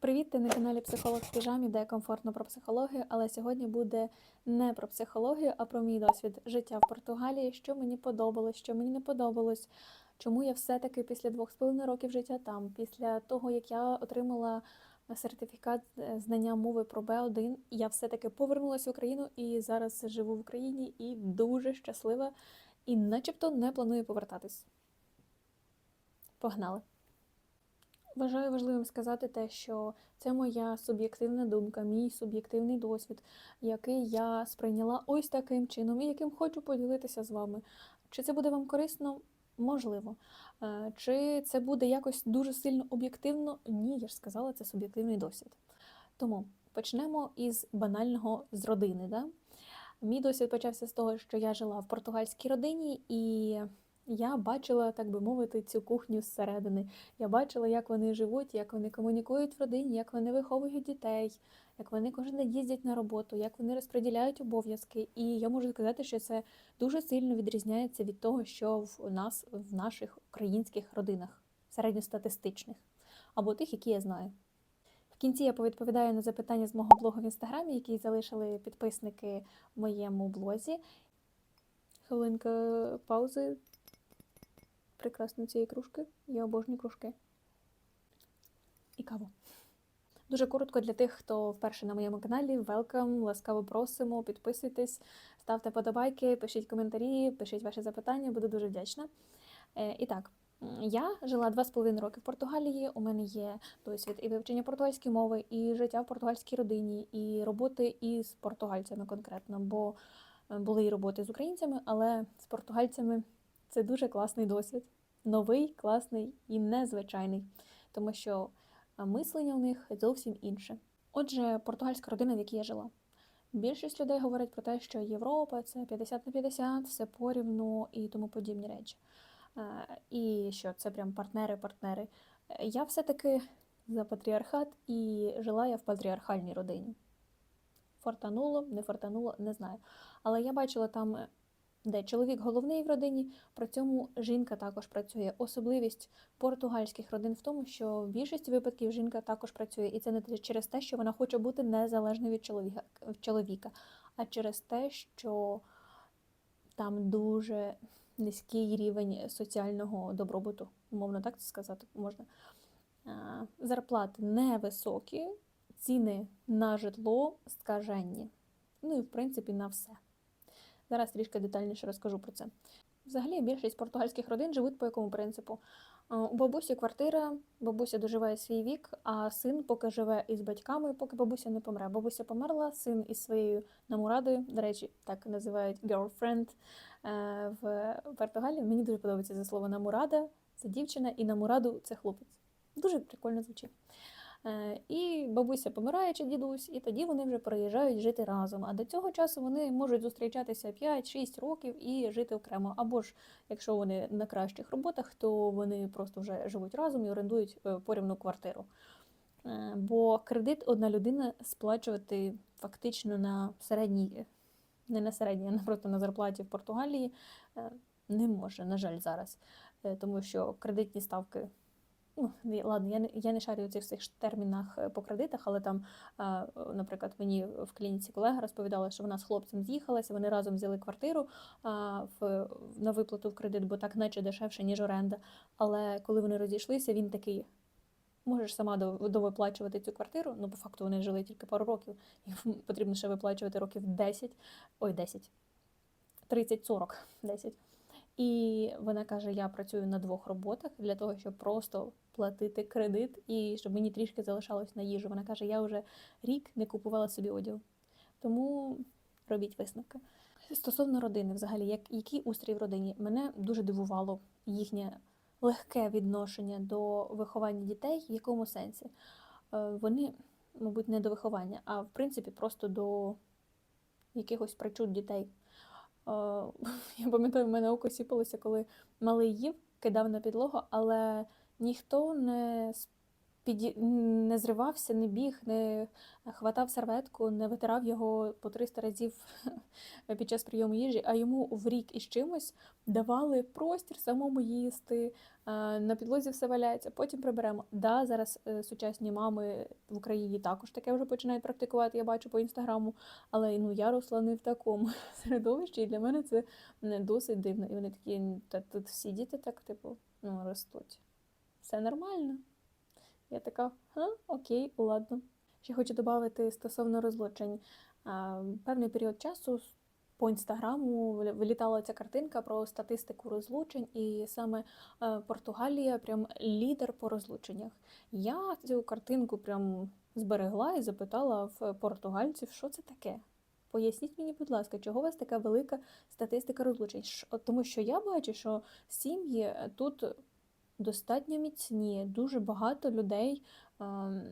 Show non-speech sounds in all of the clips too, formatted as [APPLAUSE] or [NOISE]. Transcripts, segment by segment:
Привіт, ти на каналі Психолог в піжамі, де комфортно про психологію, але сьогодні буде не про психологію, а про мій досвід життя в Португалії, що мені подобалось, що мені не подобалось, чому я все-таки після двох з половиною років життя там, після того, як я отримала сертифікат е, знання мови про Б1, я все-таки повернулася в Україну і зараз живу в Україні і дуже щаслива, і начебто не планую повертатись. Погнали! Вважаю важливим сказати те, що це моя суб'єктивна думка, мій суб'єктивний досвід, який я сприйняла ось таким чином і яким хочу поділитися з вами. Чи це буде вам корисно? Можливо. Е, Чи це буде якось дуже сильно об'єктивно? Ні, я ж сказала, це суб'єктивний досвід. Тому почнемо із банального з родини. Да? Мій досвід почався з того, що я жила в португальській родині і. Я бачила, так би мовити, цю кухню зсередини. Я бачила, як вони живуть, як вони комунікують в родині, як вони виховують дітей, як вони кожен день їздять на роботу, як вони розподіляють обов'язки. І я можу сказати, що це дуже сильно відрізняється від того, що в нас в наших українських родинах, середньостатистичних, або тих, які я знаю. В кінці я повідповідаю на запитання з мого блогу в інстаграмі, які залишили підписники в моєму блозі. Хвилинка паузи прекрасно цієї кружки. Я обожнюю кружки. І каву. Дуже коротко для тих, хто вперше на моєму каналі. Велкам, ласкаво просимо, підписуйтесь, ставте подобайки, пишіть коментарі, пишіть ваші запитання, буду дуже вдячна. Е, і так, я жила два з половиною роки в Португалії. У мене є досвід і вивчення португальської мови, і життя в португальській родині, і роботи із португальцями конкретно, бо е, були і роботи з українцями, але з португальцями це дуже класний досвід. Новий, класний і незвичайний, тому що мислення у них зовсім інше. Отже, португальська родина, в якій я жила. Більшість людей говорять про те, що Європа це 50 на 50, все порівну і тому подібні речі. І що це прям партнери-партнери. Я все-таки за патріархат і жила я в патріархальній родині. Фортануло, не фортануло, не знаю. Але я бачила там де чоловік головний в родині, при цьому жінка також працює. Особливість португальських родин в тому, що в більшості випадків жінка також працює, і це не через те, що вона хоче бути незалежною від чоловіка, а через те, що там дуже низький рівень соціального добробуту, умовно так це сказати можна. Зарплати невисокі, ціни на житло скаженні. Ну і в принципі на все. Зараз трішки детальніше розкажу про це. Взагалі, більшість португальських родин живуть по якому принципу? У бабусі квартира, бабуся доживає свій вік, а син поки живе із батьками, поки бабуся не помре. Бабуся померла, син із своєю намурадою, до речі, так називають girlfriend е, в Португалії. Мені дуже подобається це слово намурада, це дівчина, і намураду це хлопець. Дуже прикольно звучить. Е, і бабуся помирає чи дідусь, і тоді вони вже переїжджають жити разом. А до цього часу вони можуть зустрічатися 5-6 років і жити окремо. Або ж, якщо вони на кращих роботах, то вони просто вже живуть разом і орендують е, порівну квартиру. Е, бо кредит одна людина сплачувати фактично на середній, не на середній, а просто на зарплаті в Португалії не може, на жаль, зараз. Тому що кредитні ставки ну, ладно, я не я не шарю у цих всіх термінах е, по кредитах, але там, наприклад, мені в клініці колега розповідала, що вона з хлопцем з'їхалася, вони разом взяли квартиру в, на виплату в кредит, бо так наче дешевше, ніж оренда. Але коли вони розійшлися, він такий. Можеш сама довиплачувати цю квартиру, ну по факту вони жили тільки пару років, і потрібно ще виплачувати років 10, ой, 10, 30-40, 10. І вона каже: я працюю на двох роботах для того, щоб просто платити кредит і щоб мені трішки залишалось на їжу. Вона каже: я вже рік не купувала собі одяг. Тому робіть висновки. Стосовно родини, взагалі, як який устрій в родині, мене дуже дивувало їхнє легке відношення до виховання дітей, в якому сенсі? Е, вони, мабуть, не до виховання, а в принципі просто до якихось причуд дітей. [LAUGHS] Я пам'ятаю, в мене око сіпалося, коли малий їв, кидав на підлогу, але ніхто не піді... не зривався, не біг, не хватав серветку, не витирав його по 300 разів [LAUGHS] під час прийому їжі, а йому в рік із чимось давали простір самому їсти, на підлозі все валяється, потім приберемо. Да, зараз е, сучасні мами в Україні також таке вже починають практикувати, я бачу по інстаграму, але ну я росла не в такому [LAUGHS] середовищі, і для мене це не досить дивно. І вони такі, та тут всі діти так, типу, ну, ростуть. Все нормально. Я така, ха, окей, ладно. Ще хочу додати стосовно розлучень. Певний період часу по інстаграму вилітала ця картинка про статистику розлучень, і саме е, Португалія прям лідер по розлученнях. Я цю картинку прям зберегла і запитала в португальців, що це таке. Поясніть мені, будь ласка, чого у вас така велика статистика розлучень? Тому що я бачу, що сім'ї тут достатньо міцні, дуже багато людей. ем,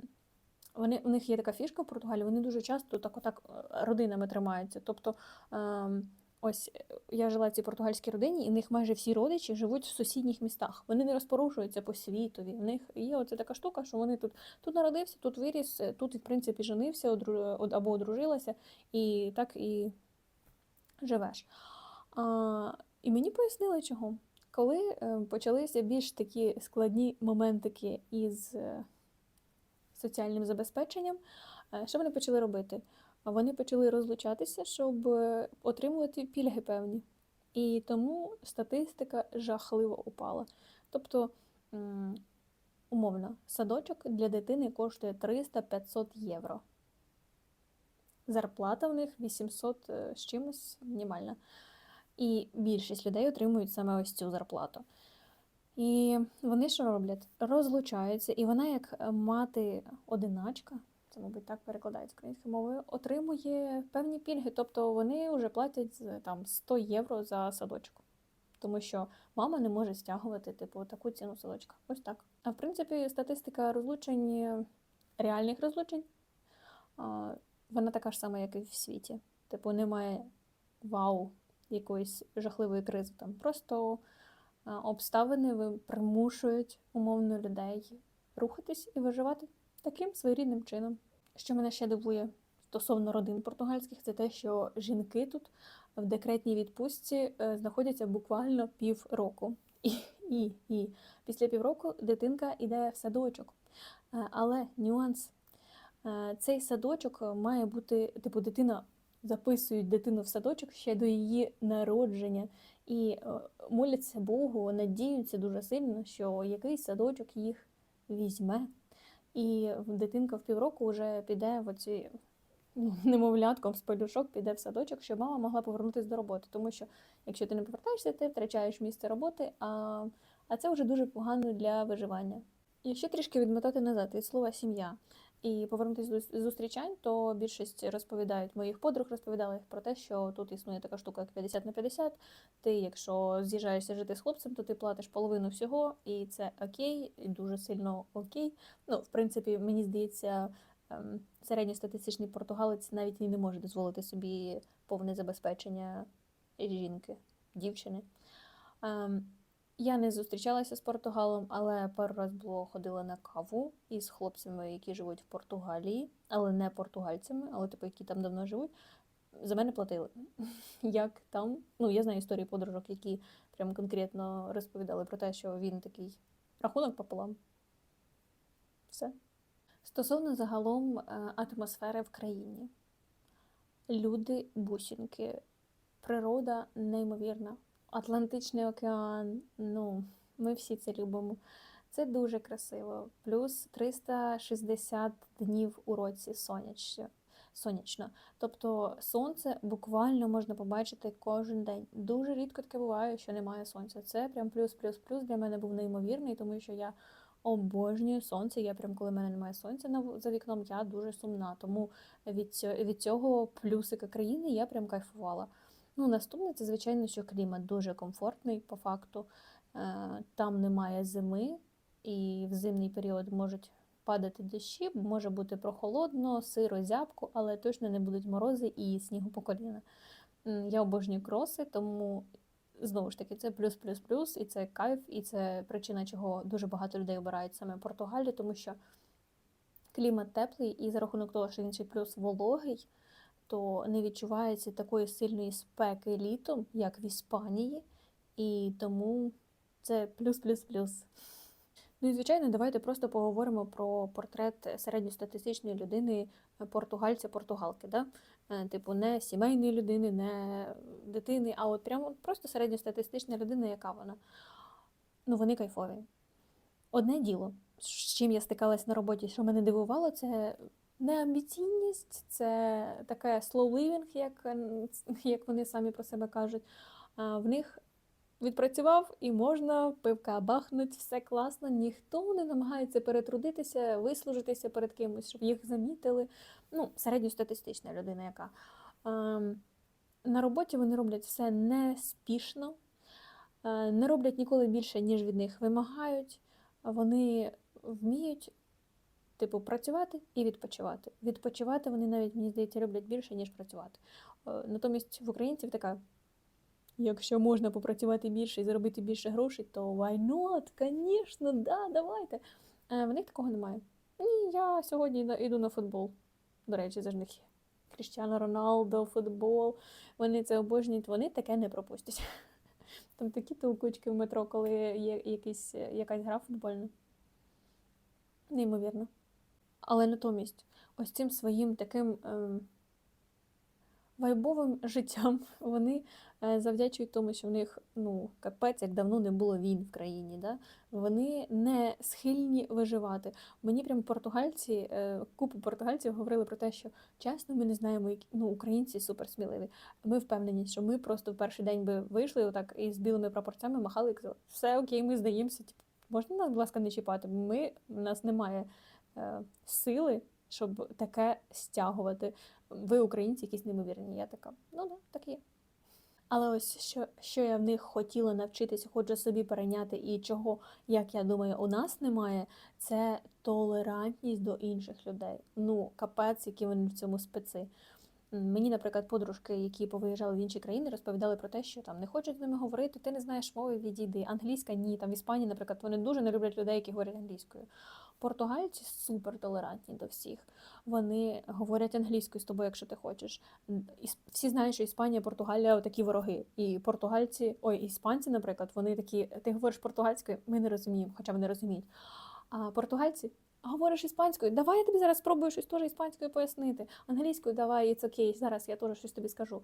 Вони, у них є така фішка в Португалії, вони дуже часто так отак е, родинами тримаються. Тобто, ем, ось е, я жила в цій португальській родині, і в них майже всі родичі живуть в сусідніх містах. Вони не розпорушуються по світові. У них є оця така штука, що вони тут тут народився, тут виріс, е, тут, в принципі, женився або одружилася, і так і живеш. А, і мені пояснили, чого. Коли е, почалися більш такі складні моментики із е, соціальним забезпеченням, е, що вони почали робити? Вони почали розлучатися, щоб е, отримувати пільги певні. І тому статистика жахливо упала. Тобто, умовно, садочок для дитини коштує 300-500 євро. Зарплата в них 800 е, з чимось мінімальна. І більшість людей отримують саме ось цю зарплату. І вони що роблять? Розлучаються, і вона, як е, мати одиначка, це, мабуть, так перекладається українською мовою, отримує певні пільги. Тобто вони вже платять там 100 євро за садочок. Тому що мама не може стягувати типу таку ціну садочка. Ось так. А в принципі, статистика розлучень, е, реальних розлучень, вона така ж сама, як і в світі. Типу, немає вау якоїсь жахливої кризи. Там просто обставини примушують умовно людей рухатись і виживати таким своєрідним чином. Що мене ще дивує стосовно родин португальських, це те, що жінки тут в декретній відпустці е, знаходяться буквально півроку. І, і, і після півроку дитинка йде в садочок. Е, Але нюанс. Е, Цей садочок має бути, типу, дитина записують дитину в садочок ще до її народження і е, моляться Богу, надіються дуже сильно, що якийсь садочок їх візьме. І дитинка в півроку вже піде в оці ну, [LAUGHS] немовлятком з пелюшок піде в садочок, щоб мама могла повернутися до роботи. Тому що якщо ти не повертаєшся, ти втрачаєш місце роботи, а, а це вже дуже погано для виживання. І ще трішки відмотати назад від слова сім'я і повернутися до зустрічань, то більшість розповідають моїх подруг, розповідали про те, що тут існує така штука, як 50 на 50. Ти, якщо з'їжджаєшся жити з хлопцем, то ти платиш половину всього, і це окей, і дуже сильно окей. Ну, в принципі, мені здається, ем, середньостатистичний португалець навіть не може дозволити собі повне забезпечення жінки, дівчини. Я не зустрічалася з Португалом, але пару раз було ходила на каву із хлопцями, які живуть в Португалії, але не португальцями, але типу, які там давно живуть. За мене платили. [LAUGHS] Як там? Ну, я знаю історії подружок, які прям конкретно розповідали про те, що він такий рахунок пополам. Все. Стосовно загалом е, атмосфери в країні. Люди бусінки, природа неймовірна. Атлантичний океан, ну, ми всі це любимо. Це дуже красиво. Плюс 360 днів у році сонячно. сонячно. Тобто сонце буквально можна побачити кожен день. Дуже рідко таке буває, що немає сонця. Це прям плюс-плюс-плюс для мене був неймовірний, тому що я обожнюю сонце. Я прям, коли мене немає сонця на- за вікном, я дуже сумна. Тому від цього, від цього плюсика країни я прям кайфувала. Ну, наступне це, звичайно, що клімат дуже комфортний по факту. Е, Там немає зими, і в зимній період можуть падати дощі, може бути прохолодно, сиро, зябко, але точно не будуть морози і снігу по коліна. Я обожнюю кроси, тому знову ж таки це плюс-плюс-плюс, і це кайф, і це причина, чого дуже багато людей обирають саме Португалію, тому що клімат теплий, і за рахунок того, що ще плюс вологий, то не відчувається такої сильної спеки літом, як в Іспанії, і тому це плюс-плюс-плюс. Ну і звичайно, давайте просто поговоримо про портрет середньостатистичної людини португальця-португалки. Да? Е, Типу, не сімейної людини, не дитини, а от прямо просто середньостатистична людина, яка вона. Ну, вони кайфові. Одне діло, з чим я стикалась на роботі, що мене дивувало, це не амбіційність, це таке slow living, як, [LAUGHS] як вони самі про себе кажуть. В них відпрацював і можна пивка бахнуть, все класно, ніхто не намагається перетрудитися, вислужитися перед кимось, щоб їх замітили. Ну, середньостатистична людина, яка. Ем, на роботі вони роблять все неспішно, е, не роблять ніколи більше, ніж від них вимагають. Вони вміють, типу, працювати і відпочивати. Відпочивати вони навіть, мені здається, роблять більше, ніж працювати. Е, Натомість в українців така. Якщо можна попрацювати більше і заробити більше грошей, то why not? Звісно, да, давайте. Е, в них такого немає. Ні, я сьогодні йду- на футбол. До речі, це ж них є. Кріштіано Роналдо, футбол. Вони це обожнюють, вони таке не пропустять. [LAUGHS] Там такі толкучки в метро, коли є якийсь, якась гра футбольна. Неймовірно. Але натомість, ось цим своїм таким ем, вайбовим [LAUGHS] життям вони е, завдячують тому, що в них ну, капець, як давно не було війн в країні. Да? Вони не схильні виживати. Мені прямо португальці, е, купу португальців говорили про те, що чесно, ми не знаємо, які ну, українці суперсміливі. Ми впевнені, що ми просто в перший день би вийшли отак і з білими прапорцями махали і казали, все окей, ми здаємося. Типу, можна нас, будь ласка, не чіпати? Ми, у нас немає сили, щоб таке стягувати. Ви, українці, якісь неймовірні. Я така, ну да, так є. Але ось що, що я в них хотіла навчитися, хочу собі перейняти, і чого, як я думаю, у нас немає, це толерантність до інших людей. Ну, капець, які вони в цьому специ. Мені, наприклад, подружки, які повиїжджали в інші країни, розповідали про те, що там не хочуть з ними говорити, ти не знаєш мови, відійди. Англійська ні. Там в Іспанії, наприклад, вони дуже не люблять людей, які говорять англійською. Португальці супер толерантні до всіх. Вони говорять англійською з тобою, якщо ти хочеш. Всі знають, що Іспанія, Португалія такі вороги. І португальці, ой, іспанці, наприклад, вони такі, ти говориш португальською, ми не розуміємо, хоча вони розуміють. А португальці говориш іспанською, давай я тобі зараз спробую щось теж іспанською пояснити. Англійською давай, it's okay, зараз я теж щось тобі скажу.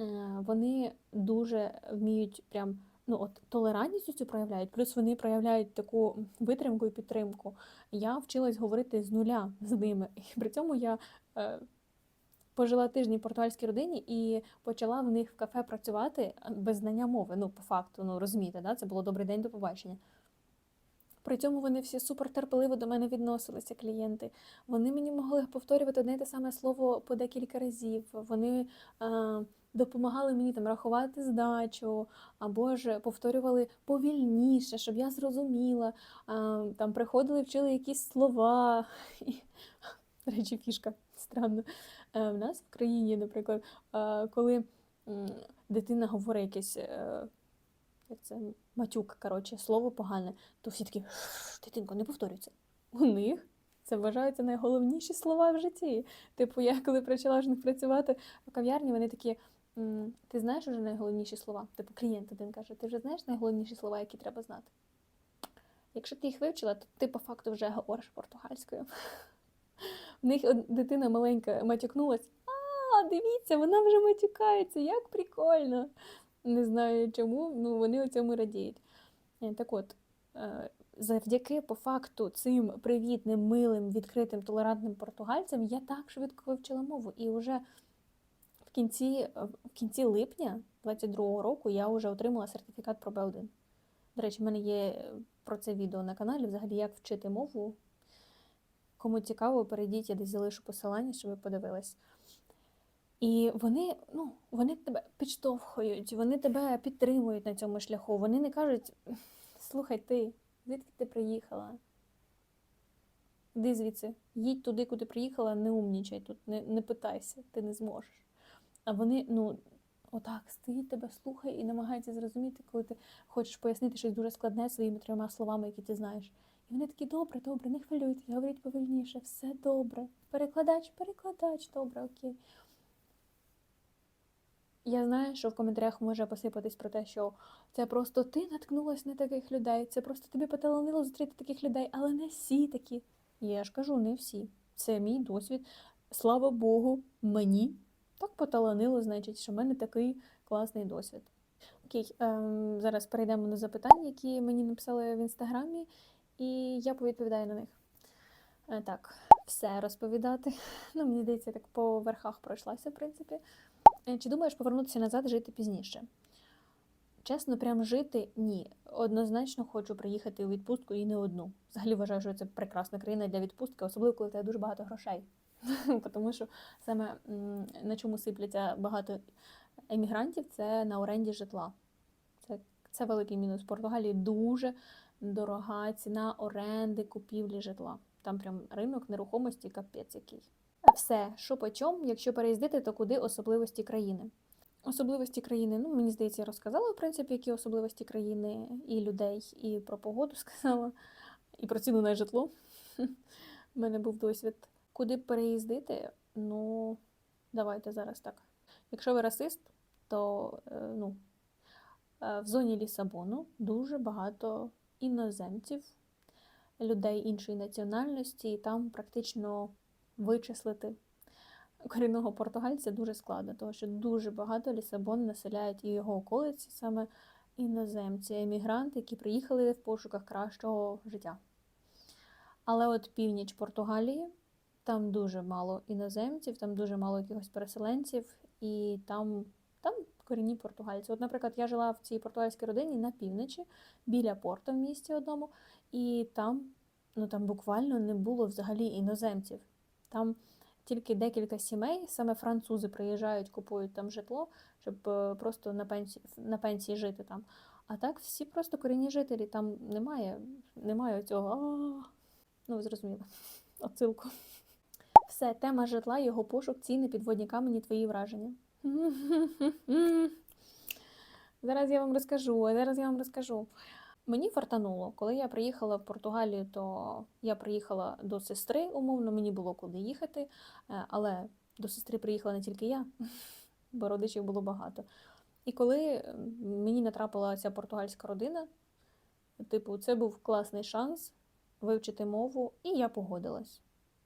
Е, Вони дуже вміють прям. Ну, от толерантність цю проявляють, плюс вони проявляють таку витримку і підтримку. Я вчилась говорити з нуля з ними. І при цьому я е, пожила тиждень в португальській родині і почала в них в кафе працювати е, без знання мови. Ну, по факту, ну розумієте, да? це було добрий день до побачення. При цьому вони всі супер терпеливо до мене відносилися, клієнти. Вони мені могли повторювати одне й те саме слово по декілька разів. Вони е, допомагали мені там рахувати здачу, або ж повторювали повільніше, щоб я зрозуміла. Там приходили, вчили якісь слова. [LAUGHS] До речі, фішка странно. Е, в нас в країні, наприклад, е, коли дитина говорить якесь. Е, як це матюк, коротше, слово погане, то всі такі дитинко, не повторюйся. У них це вважаються найголовніші слова в житті. Типу, я коли почала ж них працювати в кав'ярні, вони такі. «М, Ти знаєш вже найголовніші слова? Типу клієнт один каже, ти вже знаєш найголовніші слова, які треба знати. Якщо ти їх вивчила, то ти по факту вже говориш португальською. [LAUGHS] В них дитина маленька матюкнулась. А, дивіться, вона вже матюкається, як прикольно. Не знаю чому, ну вони у цьому радіють. Е, Так от, е, завдяки по факту цим привітним, милим, відкритим, толерантним португальцям я так швидко вивчила мову. І вже кінці, в кінці липня 22-го року я вже отримала сертифікат про Б1. До речі, в мене є про це відео на каналі, взагалі, як вчити мову. Кому цікаво, перейдіть, я десь залишу посилання, щоб ви подивились. І вони, ну, вони тебе підштовхують, вони тебе підтримують на цьому шляху. Вони не кажуть: слухай, ти, звідки ти приїхала? Іди звідси, їдь туди, куди приїхала, не умнічай тут, не, не питайся, ти не зможеш. А вони, ну, отак стоїть тебе, слухає і намагається зрозуміти, коли ти хочеш пояснити щось дуже складне своїми трьома словами, які ти знаєш. І Вони такі, добре, добре, не хвилюйтесь, говоріть повільніше, все добре. Перекладач, перекладач, добре, окей. Я знаю, що в коментарях може посипатись про те, що це просто ти наткнулась на таких людей, це просто тобі поталанило зустріти таких людей, але не всі такі. Я ж кажу, не всі. Це мій досвід. Слава Богу, мені так поталанило, значить, що в мене такий класний досвід. Окей, ем, зараз перейдемо до запитань, які мені написали в інстаграмі, і я повідповідаю на них. Е, так, все розповідати. [LAUGHS] Ну, мені здається, так по верхах пройшлася, в принципі. Е, Чи думаєш повернутися назад жити пізніше? Чесно, прям жити ні. Однозначно хочу приїхати у відпустку і не одну. Взагалі вважаю, що це прекрасна країна для відпустки, особливо коли тебе дуже багато грошей. [LAUGHS] Тому що саме на чому сипляться багато емігрантів, це на оренді житла. Це, це великий мінус. В Португалії дуже дорога ціна оренди, купівлі житла. Там прям ринок нерухомості капець який. Все, що по чому, якщо переїздити, то куди особливості країни? Особливості країни, ну мені здається, я розказала, в принципі, які особливості країни і людей, і про погоду [LAUGHS] сказала, і про ціну на житло. [LAUGHS] У мене був досвід. Куди переїздити? Ну, давайте зараз так. Якщо ви расист, то е, ну, е, в зоні Лісабону дуже багато іноземців, людей іншої національності, і там практично вичислити корінного португальця дуже складно, тому що дуже багато Лісабон населяють і його околиці саме іноземці, емігранти, які приїхали в пошуках кращого життя. Але от північ Португалії, там дуже мало іноземців, там дуже мало якихось переселенців, і там, там корінні португальці. От, наприклад, я жила в цій португальській родині на півночі, біля порту в місті одному, і там, ну, там буквально не було взагалі іноземців. Там тільки декілька сімей, саме французи приїжджають, купують там житло, щоб е, просто на пенсії, на пенсії жити там. А так всі просто корінні жителі, там немає, немає цього. Ну, ви зрозуміли, [LAUGHS] отсилку. Все, тема житла, його пошук, ціни, підводні камені, твої враження. [LAUGHS] Зараз я вам розкажу, зараз я вам розкажу. Мені фартануло, коли я приїхала в Португалію, то я приїхала до сестри, умовно, мені було куди їхати, е, але до сестри приїхала не тільки я, [LAUGHS] бо родичів було багато. І коли мені натрапила ця португальська родина, типу, це був класний шанс вивчити мову, і я погодилась.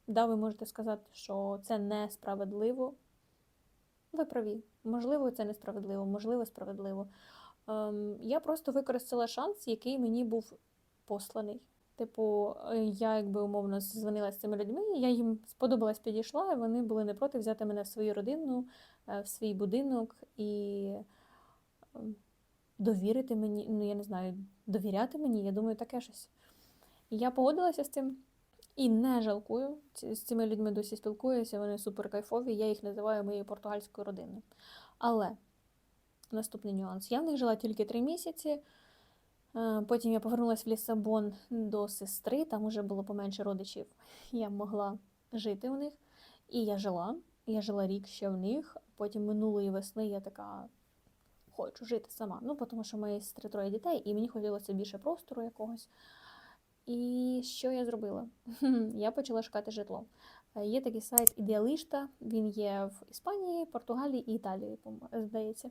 Да, ви можете сказати, що це несправедливо. Ви праві. Можливо, це несправедливо, можливо, справедливо. Ем, я просто використала шанс, який мені був посланий. Типу, е, я якби умовно дзвонила з цими людьми, я їм сподобалась, підійшла, і вони були не проти взяти мене в свою родину, е, в свій будинок і ем, довірити мені, ну я не знаю, довіряти мені, я думаю, таке щось. Я погодилася з цим і не жалкую. З цими людьми досі спілкуюся, вони супер кайфові, я їх називаю моєю португальською родиною. Але наступний нюанс. Я в них жила тільки три місяці. Е, Потім я повернулася в Лісабон до сестри, там уже було поменше родичів. Я могла жити у них. І я жила. Я жила рік ще в них. Потім минулої весни я така хочу жити сама. Ну, тому що моєї сестри троє дітей, і мені хотілося більше простору якогось. І що я зробила? [LAUGHS] Я почала шукати житло. Е, Є такий сайт Ідеалішта, він є в Іспанії, Португалії і Італії, здається.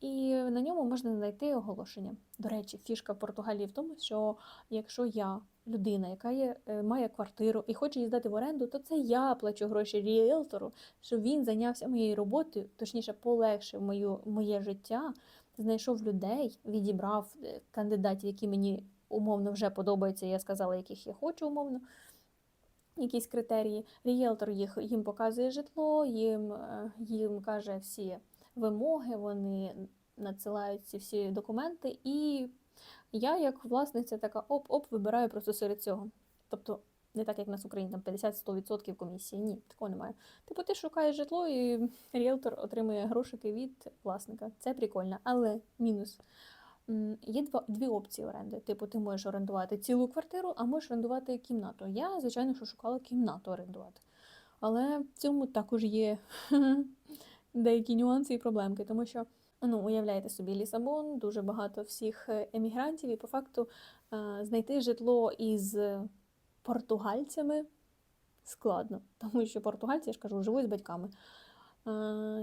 І на ньому можна знайти оголошення. До речі, фішка Португалії в тому, що якщо я людина, яка є, е, має квартиру і хоче її здати в оренду, то це я плачу гроші ріелтору, щоб він зайнявся моєю роботою, точніше, полегшив мою, моє життя, знайшов людей, відібрав е, кандидатів, які мені умовно вже подобаються. Я сказала, яких я хочу умовно. Якісь критерії. Ріелтор їх їм показує житло, їм, е, їм каже всі вимоги, вони надсилають ці всі документи, і я, як власниця, така оп-оп, вибираю просто серед цього. Тобто, не так, як в нас в Україні, там 50-100% комісії. Ні, такого немає. Типу, ти шукаєш житло, і ріелтор отримує грошики від власника. Це прикольно, але мінус. Є дві опції оренди. Типу, ти можеш орендувати цілу квартиру, а можеш орендувати кімнату. Я, звичайно, що шукала кімнату орендувати. Але в цьому також є [LAUGHS] деякі нюанси і проблемки, тому що, ну, уявляєте собі, Лісабон, дуже багато всіх е, емігрантів, і по факту Е, Знайти житло із португальцями складно, [LAUGHS] тому що португальці, я ж кажу, живуть з батьками. Е,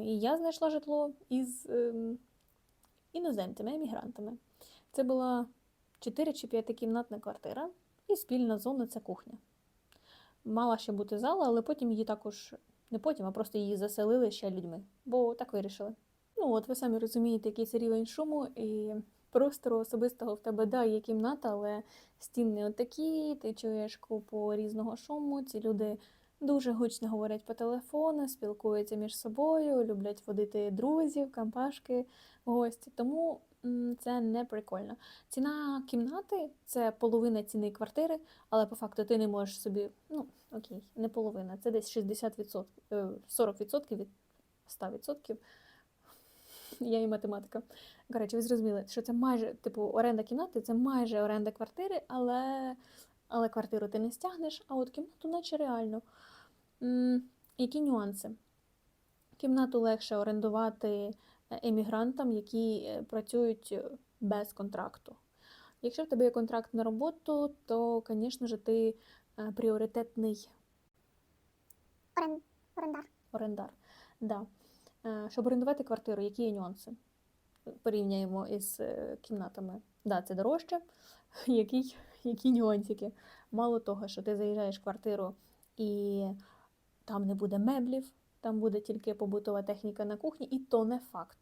І я знайшла житло із ем, іноземцями, емігрантами. Це була 4 чи 5-кімнатна квартира, і спільна зона це кухня. Мала ще бути зала, але потім її також не потім, а просто її заселили ще людьми, бо так вирішили. Ну, от ви самі розумієте, який це рівень шуму, і простору особистого в тебе да, є кімната, але стіни отакі, ти чуєш купу різного шуму. Ці люди дуже гучно говорять по телефону, спілкуються між собою, люблять водити друзів, кампашки, гості. Тому це не прикольно. Ціна кімнати це половина ціни квартири, але по факту ти не можеш собі, ну окей, не половина, це десь 60%, е, 40% від 100%. Я і математика. Коротше, ви зрозуміли, що це майже, типу, оренда кімнати це майже оренда квартири, але, але квартиру ти не стягнеш, а от кімнату наче реально. Які нюанси? Кімнату легше орендувати е, емігрантам, які е, працюють е, без контракту. Якщо в тебе є контракт на роботу, то, звісно ж, ти пріоритетний Орен... Орендар. орендар. Да. Щоб орендувати квартиру, які є нюанси? Порівняємо із кімнатами. Да, це дорожче. [LAUGHS] Які, які нюансики? Мало того, що ти заїжджаєш в квартиру і там не буде меблів, там буде тільки побутова техніка на кухні, і то не факт.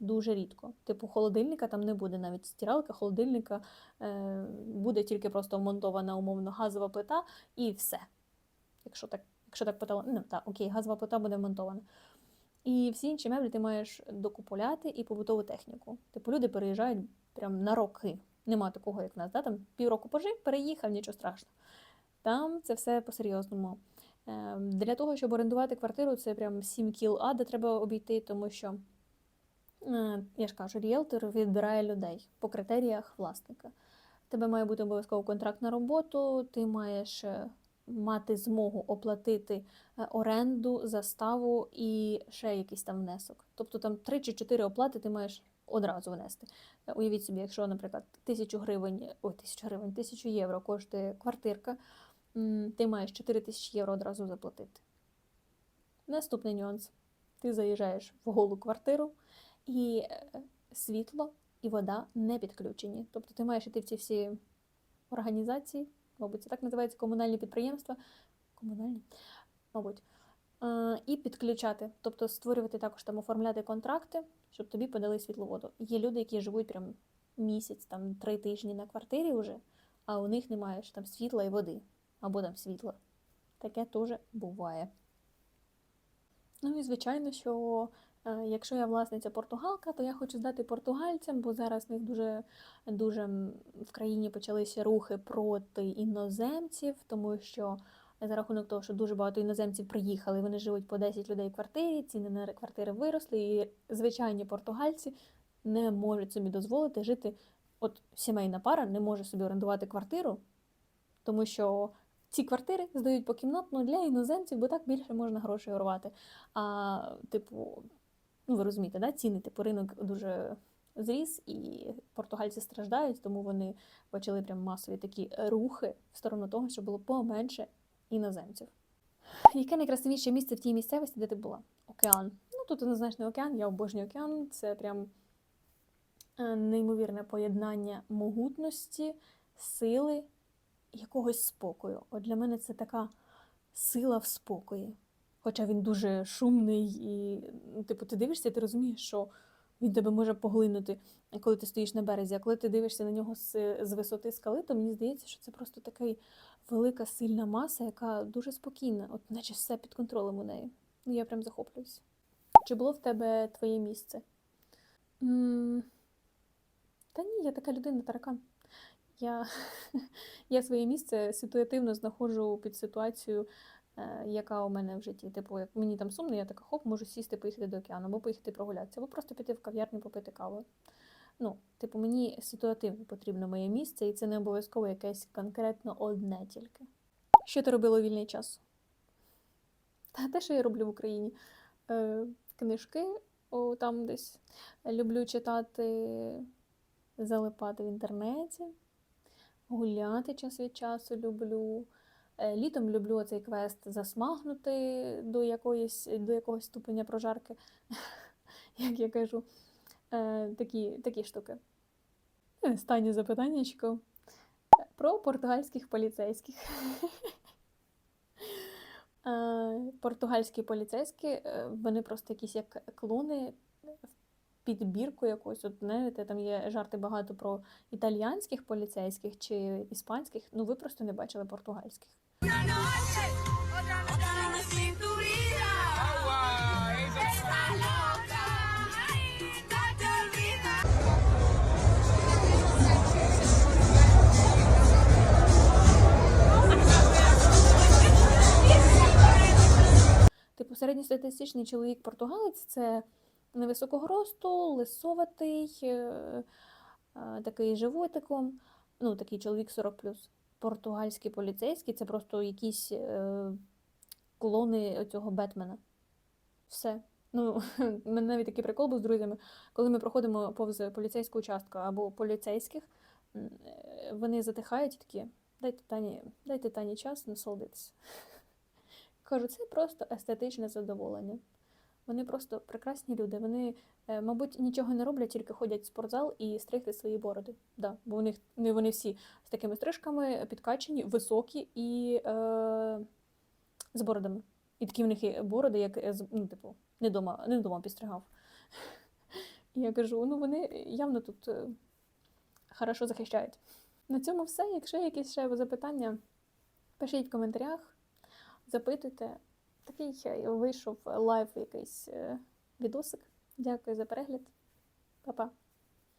Дуже рідко. Типу, холодильника там не буде навіть стиралка, холодильника е, буде тільки просто вмонтована умовно газова плита і все. Якщо так, якщо так питала, ну так, окей, газова плита буде вмонтована. І всі інші меблі ти маєш докупуляти і побутову техніку. Типу люди переїжджають прям на роки. Нема такого, як в нас. Да? Там півроку пожив, переїхав, нічого страшного. Там це все по-серйозному. Е, Для того, щоб орендувати квартиру, це прям 7 кіл ада треба обійти, тому що, е, я ж кажу, ріелтор відбирає людей по критеріях власника. Тебе має бути обов'язково контракт на роботу, ти маєш е, мати змогу оплатити оренду, заставу і ще якийсь там внесок. Тобто там 3 чи 4 оплати ти маєш одразу внести. Е, Уявіть собі, якщо, наприклад, тисячу гривень, ой, тисячу гривень, тисячу євро коштує квартирка, ти маєш 4 тисячі євро одразу заплатити. Наступний нюанс. Ти заїжджаєш в голу квартиру, і е, світло і вода не підключені. Тобто ти маєш іти в ці всі організації, мабуть, це так називається комунальні підприємства. Комунальні, мабуть. Е, І підключати, тобто створювати також там, оформляти контракти, щоб тобі подали світловоду. Є люди, які живуть прям місяць, там три тижні на квартирі вже, а у них немає ж там світла і води, або там світла. Таке теж буває. Ну і звичайно, що е, якщо я власниця португалка, то я хочу здати португальцям, бо зараз в них дуже, дуже в країні почалися рухи проти іноземців, тому що за рахунок того, що дуже багато іноземців приїхали, вони живуть по 10 людей в квартирі, ціни на квартири виросли, і звичайні португальці не можуть собі дозволити жити. От сімейна пара не може собі орендувати квартиру, тому що ці квартири здають покімнатно для іноземців, бо так більше можна грошей урвати. А, типу, ну ви розумієте, да? ціни, типу, ринок дуже зріс, і португальці страждають, тому вони почали прям масові такі рухи в сторону того, щоб було поменше іноземців. Яке найкрасивіше місце в тій місцевості, де ти була? Океан. Ну тут однозначно океан, я обожнюю океан. Це прям е, неймовірне поєднання могутності, сили і якогось спокою. От для мене це така сила в спокої. Хоча він дуже шумний, і, ну, типу, ти дивишся, ти розумієш, що він тебе може поглинути, коли ти стоїш на березі. А коли ти дивишся на нього з, з висоти скали, то мені здається, що це просто така велика сильна маса, яка дуже спокійна, от наче все під контролем у неї. Ну, я прям захоплююсь. Чи було в тебе твоє місце? м Та ні, я така людина таракан. Я, [LAUGHS] я своє місце ситуативно знаходжу під ситуацію, яка у мене в житті. Типу, як мені там сумно, я така хоп, можу сісти, поїхати до океану, або поїхати прогулятися, або просто піти в кав'ярню попити каву. Ну, типу, мені ситуативно потрібно моє місце, і це не обов'язково якесь конкретно одне тільки. Що ти робила у вільний час? Та те, що я роблю в Україні. Е, книжки о, там десь. Люблю читати, залипати в інтернеті. Гуляти час від часу люблю. Е, Літом люблю цей квест засмагнути до, якоїсь, до якогось ступеня прожарки, [LAUGHS] як я кажу. Е, такі, такі штуки. Останнє запитаннячко про португальських поліцейських. [LAUGHS] Е, Португальські поліцейські, е, вони просто якісь як клони підбірку якусь. От знаєте, там є жарти багато про італіянських поліцейських чи іспанських. Ну ви просто не бачили португальських. Типу, середньостатистичний чоловік португалець це невисокого росту, лисоватий, е, е, такий животиком, ну, такий чоловік 40 Португальський поліцейський це просто якісь е, клони цього Бетмена. Все. Ну, [LAUGHS] у мене навіть такий прикол був з друзями, коли ми проходимо повз поліцейську участку або поліцейських, е, вони затихають і такі, дайте Тані, дайте Тані час насолодитися. [LAUGHS] Кажу, це просто естетичне задоволення. Вони просто прекрасні люди. Вони, е, мабуть, нічого не роблять, тільки ходять в спортзал і стригти свої бороди. Да, бо не вони всі з такими стрижками підкачені, високі і е, з бородами. І такі в них і бороди, як е, ну, типу, не дома, не дома підстригав. [LAUGHS] І я кажу: ну вони явно тут е, хорошо захищають. На цьому все. Якщо є якісь ще запитання, пишіть в коментарях запитуйте. Такий е, вийшов лайв якийсь е, відосик. Дякую за перегляд. Па-па.